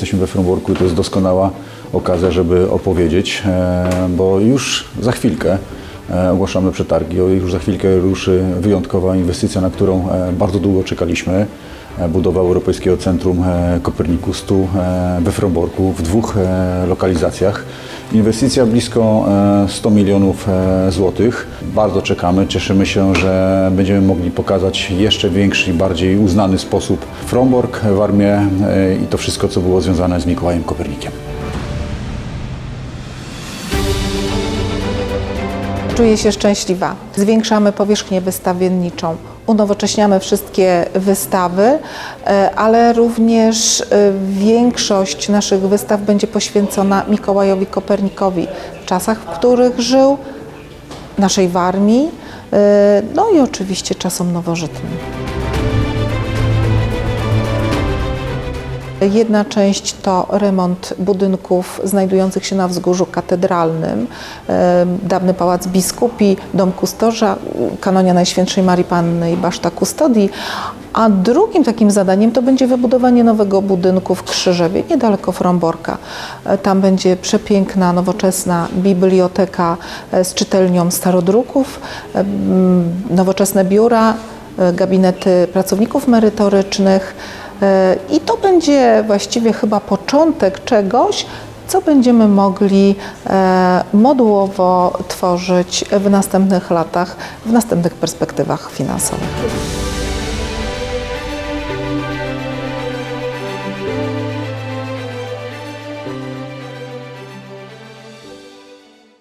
jesteśmy we Fromworku i to jest doskonała okazja, żeby opowiedzieć, e, bo już za chwilkę e, ogłaszamy przetargi, już za chwilkę ruszy wyjątkowa inwestycja, na którą e, bardzo długo czekaliśmy. Budowa Europejskiego Centrum Kopernikus tu we Fromworku w dwóch lokalizacjach. Inwestycja blisko e, 100 milionów e, złotych. Bardzo czekamy, cieszymy się, że będziemy mogli pokazać jeszcze większy i bardziej uznany sposób Frombork w Armii e, i to wszystko, co było związane z Mikołajem Kopernikiem. Czuję się szczęśliwa. Zwiększamy powierzchnię wystawienniczą, unowocześniamy wszystkie wystawy, e, ale również e, większość naszych wystaw będzie poświęcona Mikołajowi Kopernikowi w czasach, w których żył, naszej Warmii, e, no i oczywiście czasom nowożytnym. Jedna część to remont budynków znajdujących się na wzgórzu katedralnym, dawny pałac biskupi, dom kustorza, kanonia Najświętszej Marii Panny i baszta kustodii, a drugim takim zadaniem to będzie wybudowanie nowego budynku w Krzyżewie, niedaleko Fromborka. E, Tam będzie przepiękna, nowoczesna biblioteka e, z czytelnią starodruków, nowoczesne biura, e, gabinety pracowników merytorycznych. I to będzie właściwie chyba początek czegoś, co będziemy mogli e, modułowo tworzyć w następnych latach, w następnych perspektywach finansowych.